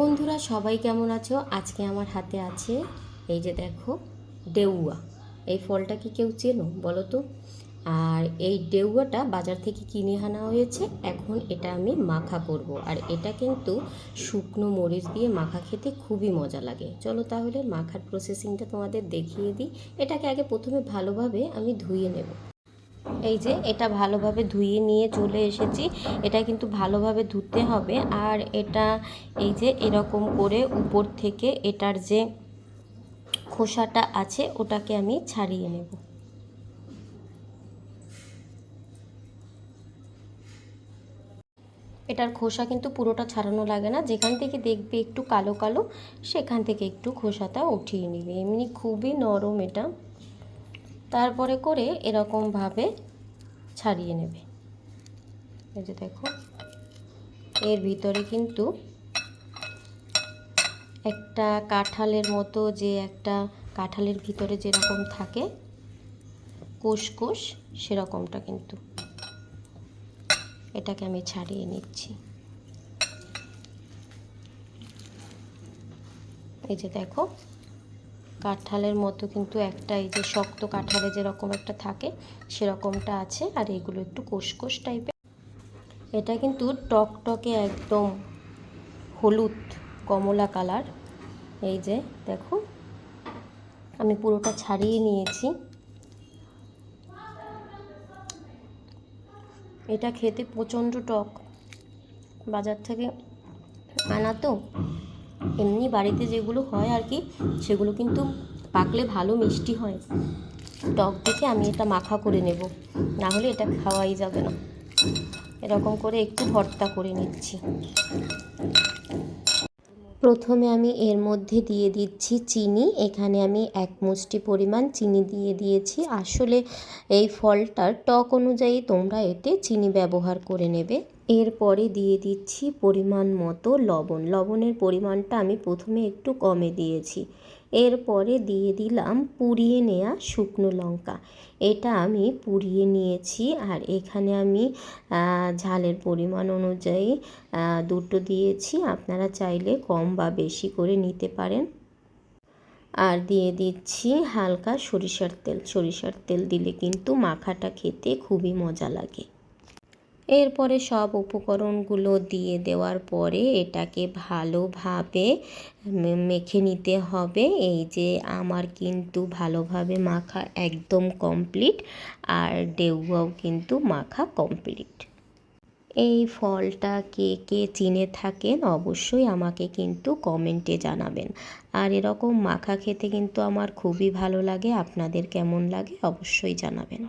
বন্ধুরা, সবাই কেমন আছো? আজকে আমার হাতে আছে এই যে দেখো ডেউয়া এই ফলটা কি কেউ চেনো বলো তো? আর এই ডেউয়াটা বাজার থেকে কিনে আনা হয়েছে, এখন এটা আমি মাখা করব। আর এটা কিন্তু শুকনো মরিচ দিয়ে মাখা খেতে খুবই মজা লাগে। চলো তাহলে মাখার প্রসেসিংটা তোমাদের দেখিয়ে দিই। এটাকে আগে প্রথমে ভালোভাবে আমি ধুয়ে নেব। এই যে এটা ভালোভাবে ধুয়ে নিয়ে চলে এসেছি। এটা কিন্তু ভালোভাবে ধুতে হবে। আর এটা এই যে এরকম করে উপর থেকে এটার যে খোসাটা আছে, ওটাকে আমি ছাড়িয়ে নেব। এটার খোসা কিন্তু পুরোটা ছাড়ানো লাগে না। যেখান থেকে দেখবে একটু কালো কালো, সেখান থেকে একটু খোসাটা উঠিয়ে নেবে। এমনি খুবই নরম এটা। তারপরে করে এরকমভাবে ছাড়িয়ে নেবে। এই যে দেখো, এর ভিতরে কিন্তু একটা কাঁঠালের মতো যে একটা কাঁঠালের ভিতরে যেরকম থাকে কোষ সেরকমটা কিন্তু। এটাকে আমি ছাড়িয়ে নিচ্ছি। এই যে দেখো কাঁঠালের মতো কিন্তু একটা এই যে শক্ত কাঁঠালে যেরকম একটা থাকে, সেরকমটা আছে। আর এগুলো একটু কোষ টাইপের এটা কিন্তু টকটকে একদম হলুদ কমলা কালার। এই যে দেখো, আমি পুরোটা ছাড়িয়ে নিয়েছি। এটা খেতে প্রচণ্ড টক। বাজার থেকে আনা তো। এমনি বাড়িতে যেগুলো হয় আর কি, সেগুলো কিন্তু পাকলে ভালো মিষ্টি হয়। টক দেখে আমি এটা মাখা করে নেব। না হলে এটা খাওয়াই যাবে না। এরকম করে একটু ভর্তা করে নিচ্ছি। প্রথমে আমি এর মধ্যে দিয়ে দিচ্ছি চিনি। এখানে আমি এক মুষ্টি পরিমাণ চিনি দিয়ে দিয়েছি। আসলে এই ফলটার টক অনুযায়ী তোমরা এতে চিনি ব্যবহার করে নেবে। এরপরে দিয়ে দিচ্ছি পরিমাণ মতো লবণ। লবণের পরিমাণটা আমি প্রথমে একটু কমে দিয়েছি। এরপরে দিয়ে দিলাম পুড়িয়ে নেওয়া শুকনো লঙ্কা। এটা আমি পুড়িয়ে নিয়েছি আর এখানে আমি ঝালের পরিমাণ অনুযায়ী দুটো দিয়েছি। আপনারা চাইলে কম বা বেশি করে নিতে পারেন। আর দিয়ে দিচ্ছি হালকা সরিষার তেল। সরিষার তেল দিলে কিন্তু মাখাটা খেতে খুবই মজা লাগে। এরপরে সব উপকরণগুলো দিয়ে দেওয়ার পরে এটাকে ভালোভাবে মেখে নিতে হবে। এই যে আমার কিন্তু ভালোভাবে মাখা একদম কমপ্লিট আর ডেউয়াও কিন্তু মাখা কমপ্লিট। এই ফলটা কে কে চিনে থাকেন অবশ্যই আমাকে কিন্তু কমেন্টে জানাবেন। আর এরকম মাখা খেতে কিন্তু আমার খুবই ভালো লাগে। আপনাদের কেমন লাগে অবশ্যই জানাবেন।